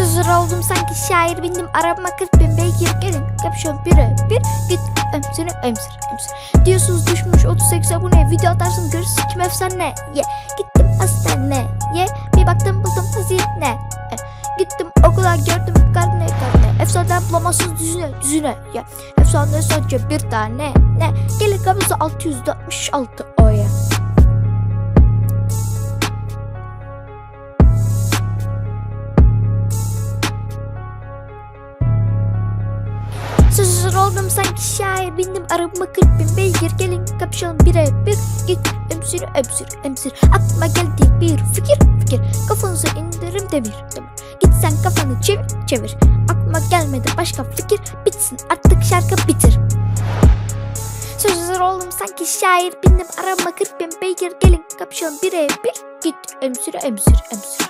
Sözür oldum sanki şair bindim. Arabama 40 bin beygir gelin. Kapşon bire bir git. Emsini emsir emsir Diyorsunuz düşmüş 38 abone. Video atarsın görürsün kim efsane. Ye. Gittim hastaneye. Bir baktım buldum hazine. E, Gittim okula gördüm karne karne. Efsane bulamazsınız düzüne düzüne. Ya Efsane sadece bir tane. Ne? Gelir kapısı 666 Sözür oldum sanki şair. Bindim arabama 40 bin beygir. Gelin kapşon bire bir. Git emsir emsir emsir aklıma geldi bir fikir fikir. Kafanızı indirim demir demir git sen kafanı çevir çevir. Aklıma gelmedi başka fikir. Bitsin artık şarkı bitir. Sözler oldum sanki şair. Bindim arabama 40 bin beygir. Gelin kapşon bire bir. Git emsir emsir emsir